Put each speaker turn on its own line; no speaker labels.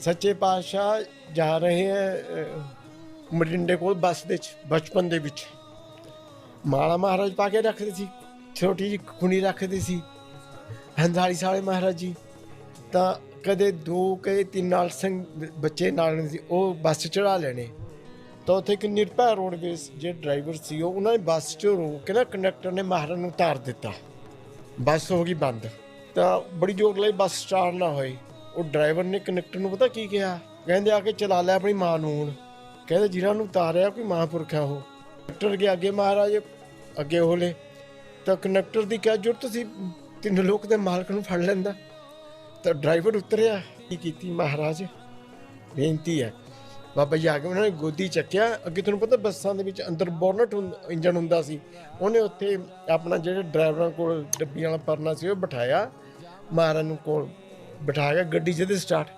ਸੱਚੇ ਪਾਤਸ਼ਾਹ ਜਾ ਰਹੇ ਹੈ ਅ, ਮਰਿੰਡੇ ਕੋਲ ਬੱਸ ਦੇ ਵਿੱਚ ਬਚਪਨ ਦੇ ਵਿੱਚ। ਮਾਲਾ ਮਹਾਰਾਜ ਪਾ ਕੇ ਰੱਖਦੇ ਸੀ ਛੋਟੀ ਜਿਹੀ ਖੁਣੀ ਰੱਖਦੇ ਸੀ। ਹੰਦਾਲੀ ਸਾਲੇ ਮਹਾਰਾਜ ਜੀ ਤਾਂ ਕਦੇ ਦੋ ਕਦੇ ਤਿੰਨ ਨਾਲ ਸਿੰਘ ਬੱਚੇ ਨਾਲ ਸੀ ਉਹ ਬੱਸ ਚੜਾ ਲੈਣੇ। ਤਾਂ ਉੱਥੇ ਇੱਕ ਨਿਰਭੈ ਰੋਡਵੇਜ਼ ਜੇ ਡਰਾਈਵਰ ਸੀ ਉਹ ਉਹਨਾਂ ਨੇ ਬੱਸ 'ਚੋਂ ਰੋਕ ਕੇ ਨਾ ਕੰਡਕਟਰ ਨੇ ਮਹਾਰਾਜ ਨੂੰ ਉਤਾਰ ਦਿੱਤਾ। ਬੱਸ ਹੋ ਗਈ ਬੰਦ। ਤਾਂ ਬੜੀ ਜ਼ੋਰ ਲਈ ਬੱਸ ਸਟਾਰਟ ਨਾ ਹੋਈ ਉਹ ਡਰਾਈਵਰ ਨੇ ਕੰਡਕਟਰ ਨੂੰ ਪਤਾ ਕੀ ਕਿਹਾ? ਕਹਿੰਦੇ ਆ ਕੇ ਚਲਾ ਲੈ ਆਪਣੀ ਮਾਂ ਨੂੰ ਹੁਣ। ਕਹਿੰਦੇ ਜਿਨ੍ਹਾਂ ਨੂੰ ਉਤਾਰਿਆ ਕੋਈ ਮਹਾਂਪੁਰਖ ਆ ਉਹ। ਕੰਡਕਟਰ ਕੇ ਅੱਗੇ ਮਹਾਰਾਜ ਅੱਗੇ ਹੋਲੇ ਤਾਂ ਕੰਡਕਟਰ ਦੀ ਕਿਹਾ ਜ਼ਰੂਰਤ ਸੀ? ਤਿੰਨ ਲੋਕ ਦੇ ਮਾਲਕ ਨੂੰ ਫੜ ਲੈਂਦਾ। ਤਾਂ ਡਰਾਈਵਰ ਉਤਰਿਆ। ਕੀ ਕੀਤੀ ਮਹਾਰਾਜ? ਬੇਨਤੀ ਹੈ। ਬਾਬਾ ਜੀ ਆ ਕੇ ਉਹਨਾਂ ਨੇ ਗੋਦੀ ਚੱਕਿਆ। ਅੱਗੇ ਤੁਹਾਨੂੰ ਪਤਾ ਬੱਸਾਂ ਦੇ ਵਿੱਚ ਅੰਦਰ ਬੋਨਟ ਇੰਜਨ ਹੁੰਦਾ ਸੀ। ਉਹਨੇ ਉੱਥੇ ਆਪਣਾ ਜਿਹੜੇ ਡਰਾਈਵਰਾਂ ਕੋਲ ਡੱਬੀਆਂ ਵਾਲਾ ਪਰਨਾ ਸੀ, ਉਹ ਬਿਠਾਇਆ। ਮਹਾਰਾਜ ਨੂੰ ਕੋਲ ਬਿਠਾ ਕੇ ਗੱਡੀ ਜਦੇ ਸਟਾਰਟ